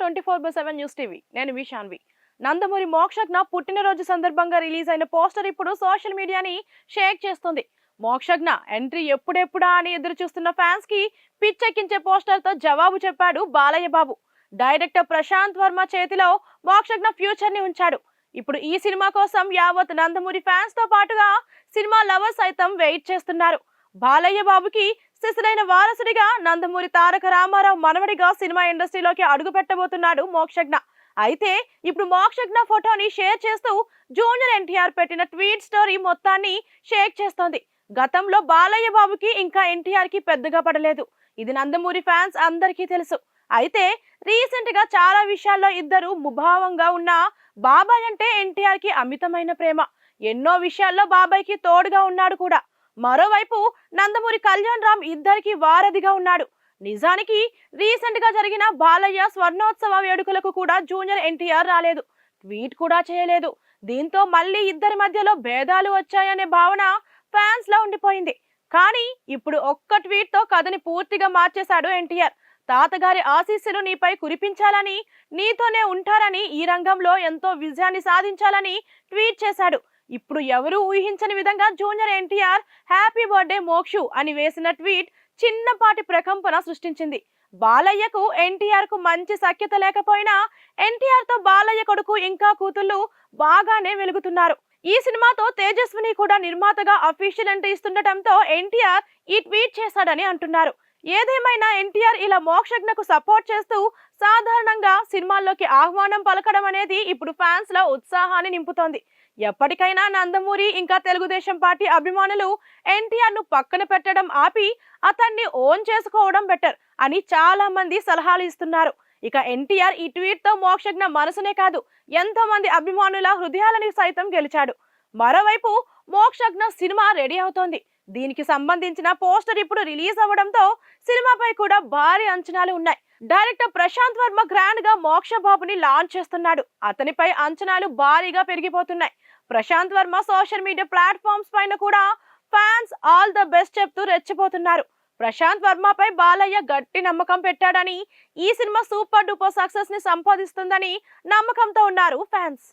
Twenty four by seven news TV. నేను విశాన్వి నందమూరి మోక్షజ్ఞ పుట్టినరోజు సందర్భంగా రిలీజ్ అయిన పోస్టర్ ఇప్పుడు సోషల్ మీడియాని షేక్ చేస్తుంది. మోక్షజ్ఞ ఎంట్రీ ఎప్పుడెప్పుడా అని ఎదురు చూస్తున్న ఫ్యాన్స్కి పిచ్చెక్కించే పోస్టర్తో జవాబు చెప్పాడు బాలయ్య బాబు డైరెక్టర్ ప్రశాంత్ వర్మ చేతిలో మోక్షజ్ఞ ఫ్యూచర్ని ఉంచాడు. ఇప్పుడు ఈ సినిమా కోసం యావత్ నందమూరి ఫ్యాన్స్తో పాటుగా సినిమా లవర్స్ సైతం వెయిట్ చేస్తున్నారు. బాలయ్య బాబుకి శిశులైన వారసుడిగా నందమూరి తారక రామారావు మనవడిగా సినిమా ఇండస్ట్రీలోకి అడుగు పెట్టబోతున్నాడు మోక్షజ్ఞ. అయితే ఇప్పుడు మోక్షజ్ఞ ఫోటోని షేర్ చేస్తూ జూనియర్ ఎన్టీఆర్ పెట్టిన ట్వీట్ స్టోరీ మొత్తాన్ని షేక్ చేస్తోంది. గతంలో బాలయ్య బాబుకి ఇంకా ఎన్టీఆర్కి పెద్దగా పడలేదు. ఇది నందమూరి ఫ్యాన్స్ అందరికీ తెలుసు. అయితే రీసెంట్గా చాలా విషయాల్లో ఇద్దరు ముభావంగా ఉన్న బాబాయ్ అంటే ఎన్టీఆర్కి అమితమైన ప్రేమ. ఎన్నో విషయాల్లో బాబాయ్కి తోడుగా ఉన్నాడు కూడా. మరోవైపు నందమూరి కళ్యాణ్ రామ్ ఇద్దరికి వారధిగా ఉన్నాడు. నిజానికి రీసెంట్గా జరిగిన బాలయ్య స్వర్ణోత్సవ వేడుకలకు కూడా జూనియర్ ఎన్టీఆర్ రాలేదు. ట్వీట్ కూడా చేయలేదు. దీంతో మళ్ళీ ఇద్దరి మధ్యలో భేదాలు వచ్చాయనే భావన ఫ్యాన్స్లో ఉండిపోయింది. కానీ ఇప్పుడు ఒక్క ట్వీట్తో కథని పూర్తిగా మార్చేశాడు ఎన్టీఆర్. తాతగారి ఆశీస్సులు నీపై కురిపించాలని నీతోనే ఉంటారని ఈ రంగంలో ఎంతో విజయాన్ని సాధించాలని ట్వీట్ చేశాడు. ఇప్పుడు ఎవరూ ఊహించని విధంగా junior NTR happy birthday Mokshu అని వేసిన ట్వీట్ చిన్నపాటి ప్రకంపన సృష్టించింది. బాలయ్యకు ఎన్టీఆర్కు మంచి సఖ్యత లేకపోయినా ఎన్టీఆర్తో బాలయ్య కొడుకు ఇంకా కూతుళ్ళు బాగానే వెలుగుతున్నారు. ఈ సినిమాతో తేజస్విని కూడా నిర్మాతగా అఫీషియల్ ఎంట్రీ ఇస్తుండటంతో ఎన్టీఆర్ ఈ ట్వీట్ చేశాడని అంటున్నారు. ఏదేమైనా ఎన్టీఆర్ ఇలా మోక్షజ్ఞకు సపోర్ట్ చేస్తూ సాధారణంగా సినిమాల్లోకి ఆహ్వానం పలకడం అనేది ఇప్పుడు ఫ్యాన్స్లో ఉత్సాహాన్ని నింపుతోంది. ఎప్పటికైనా నందమూరి ఇంకా తెలుగుదేశం పార్టీ అభిమానులు ఎన్టీఆర్ను పక్కన పెట్టడం ఆపి అతన్ని ఓన్ చేసుకోవడం బెటర్ అని చాలా మంది సలహాలు ఇస్తున్నారు. ఇక ఎన్టీఆర్ ఈ ట్వీట్తో మోక్షజ్ఞ మనసునే కాదు ఎంతో మంది అభిమానుల హృదయాలని సైతం గెలిచాడు. మరోవైపు మోక్షజ్ఞ సినిమా రెడీ అవుతోంది. దీనికి సంబంధించిన పోస్టర్ ఇప్పుడు రిలీజ్ అవ్వడంతో సినిమాపై కూడా భారీ అంచనాలు ఉన్నాయి. డైరెక్టర్ ప్రశాంత్ వర్మ గ్రాండ్గా మోక్ష బాబుని లాంచ్ చేస్తున్నాడు. అతనిపై అంచనాలు భారీగా పెరిగిపోతున్నాయి. Prashanth Varma social media platforms పైన కూడా ఫ్యాన్స్ ఆల్ ద బెస్ట్ చెప్తూ రెచ్చిపోతున్నారు. ప్రశాంత్ వర్మపై బాలయ్య గట్టి నమ్మకం పెట్టాడని ఈ సినిమా సూపర్ డూపర్ సక్సెస్ని సంపాదిస్తుందని నమ్మకంతో ఉన్నారు ఫ్యాన్స్.